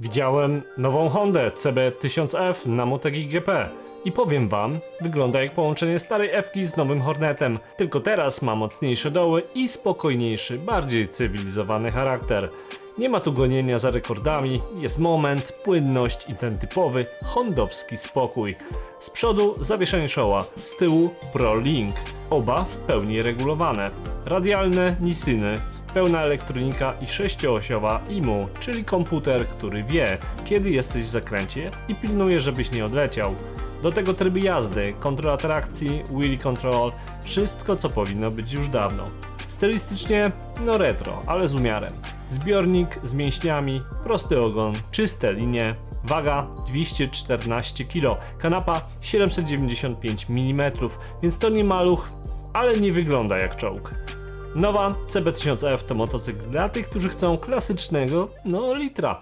Widziałem nową Hondę CB1000F na Motegi GP i powiem wam, wygląda jak połączenie starej Fki z nowym Hornetem, tylko teraz ma mocniejsze doły i spokojniejszy, bardziej cywilizowany charakter. Nie ma tu gonienia za rekordami, jest moment, płynność i ten typowy hondowski spokój. Z przodu zawieszenie czoła, z tyłu Pro Link, oba w pełni regulowane. Radialne Nisyny, pełna elektronika i sześcioosiowa IMU, czyli komputer, który wie, kiedy jesteś w zakręcie i pilnuje, żebyś nie odleciał. Do tego tryby jazdy, kontrola trakcji, wheel control, wszystko co powinno być już dawno. Stylistycznie, no retro, ale z umiarem. Zbiornik z mięśniami, prosty ogon, czyste linie, waga 214 kg, kanapa 795 mm, więc to nie maluch, ale nie wygląda jak czołg. Nowa CB1000F to motocykl dla tych, którzy chcą klasycznego, no litra.